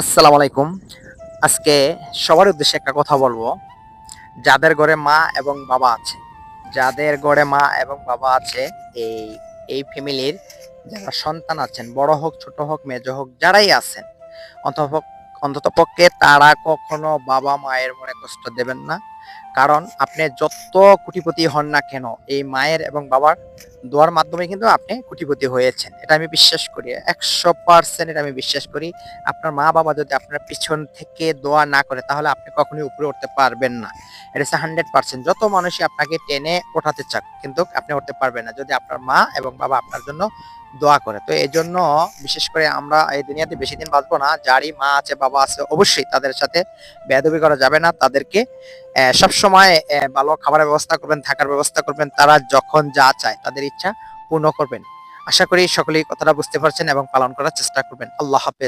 আসসালামু আলাইকুম। আজকে সবার উদ্দেশ্যে একটা কথা বলব। যাদের ঘরে মা এবং বাবা আছে, যাদের ঘরে মা এবং বাবা আছে, এই এই ফ্যামিলির যারা সন্তান আছেন, বড় হোক, ছোট হোক, মেজ হোক, যারাই আছেন, অন্তত অন্তত পক্ষে তারা কখনো বাবা মায়ের মনে কষ্ট দেবেন না। কারণ আপনি যত কোটিপতি হন না কেন, এই মায়ের এবং বাবার দোয়ার মাধ্যমে কিন্তু আপনি কোটিপতি হয়েছেন। এটা আমি বিশ্বাস করি। একশো পার্সেন্ট এটা আমি বিশ্বাস করি। আপনার মা বাবা যদি আপনার পিছন থেকে দোয়া না করে, তাহলে আপনি কখনোই উপরে উঠতে পারবেন না। এটা হচ্ছে হান্ড্রেড পার্সেন্ট যত মানুষই আপনাকে টেনে ওঠাতে চাক, কিন্তু আপনি উঠতে পারবেন না। যদি আপনার মা এবং বাবা আপনার জন্য দোয়া করে। তো এই জন্য বিশেষ করে আমরা এই দুনিয়াতে বেশি দিন বাঁচবো না। যারই মা আছে, বাবা আছে, অবশ্যই তাদের সাথে বেদবি করা যাবে না। তাদেরকে সব সময় ভালো খাবারের ব্যবস্থা করবেন, থাকার ব্যবস্থা করবেন। তারা যখন যা চায় তাদের ইচ্ছা পূর্ণ করবেন। আশা করি সকলেই কথাটা বুঝতে পারছেন এবং পালন করার চেষ্টা করবেন। আল্লাহ হাফেজ।